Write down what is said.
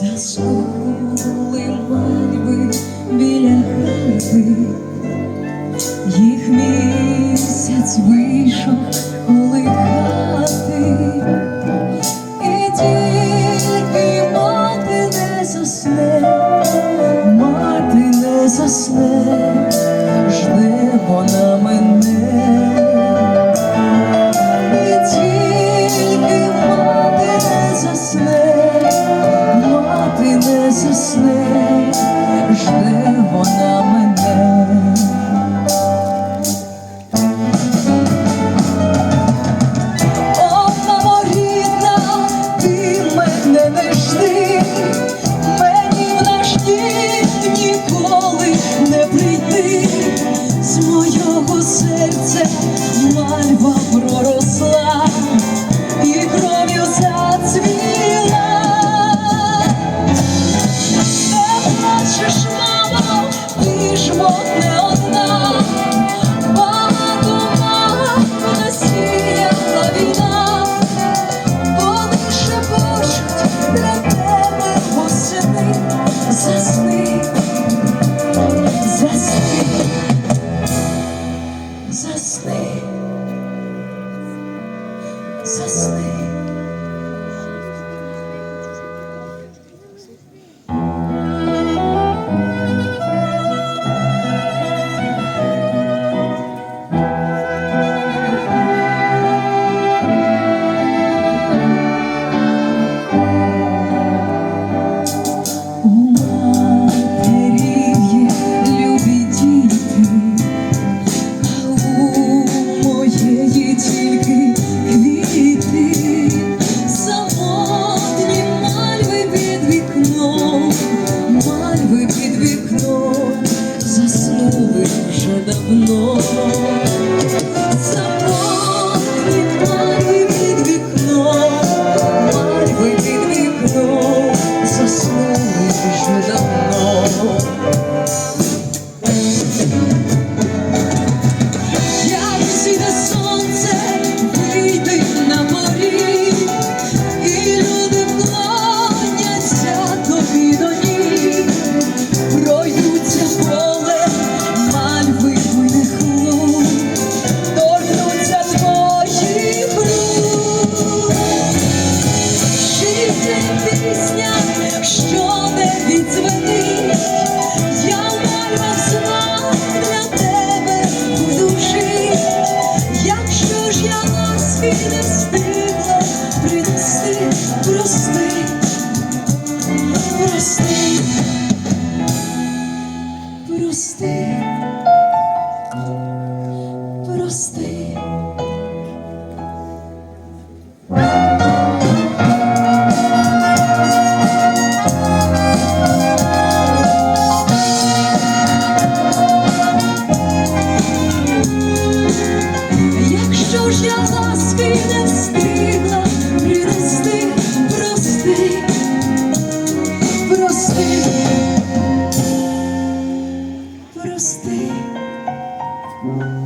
заснули мальви біля хати, їх місяць вийшов. Jesus' name. пісня, що не відзвенить, я маю сна тебе у душі, якщо ж я вас не принести, прости, прости, прости. Mm-hmm.